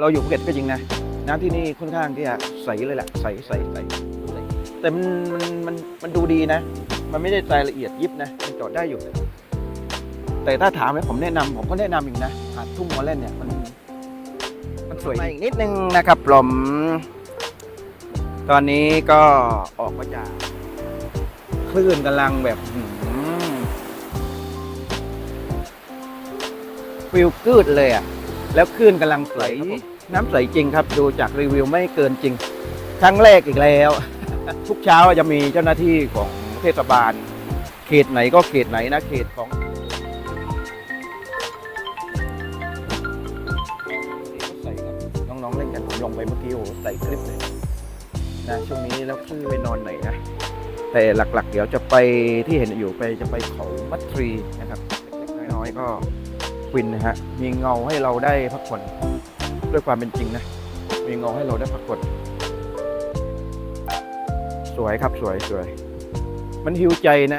เราอยู่ภูเก็ตก็จริงนะน้ำที่นี่ค่อนข้างที่จะใสเลยแหละใสใสใสใสแต่มันมันมันมันดูดีนะ มันไม่ได้รายละเอียดยิบนะมันจอดได้อยู่ แต่ถ้าถามให้ผมแนะนำผมก็แนะนำอีกนะหาดทุ่งมอลเล่นเนี่ยมันมันสวยอีกนิดนึงนะครับผมตอนนี้ก็ออกมาจากคลื่นกำลังแบบฟิลกืดเลยอะ แล้วคลื่นกำลังใสน้ำใสจริงครับ ดูจากรีวิวไม่เกินจริง ครั้งแรกอีกแล้ว ทุกเช้าจะมีเจ้าหน้าที่ของเทศบาล เขตไหนก็เขตไหนนะเขตของใส่ครับน้องๆเล่นกันผมลงไปเมื่อกี้โอ้โหใส่คลิปเลยนะช่วงนี้แล้วคลื่นไปนอนไหนนะแต่หลักๆ เดี๋ยวจะไปที่เห็นอยู่ไปจะไปเขามัดทรีนะครับเล็กๆน้อยๆก็ ฟินนะฮะ มีเงาให้เราได้พักผ่อนด้วยความเป็นจริงนะ มีเงาให้เราได้พักผ่อนสวยครับสวยสวย มันหิวใจนะ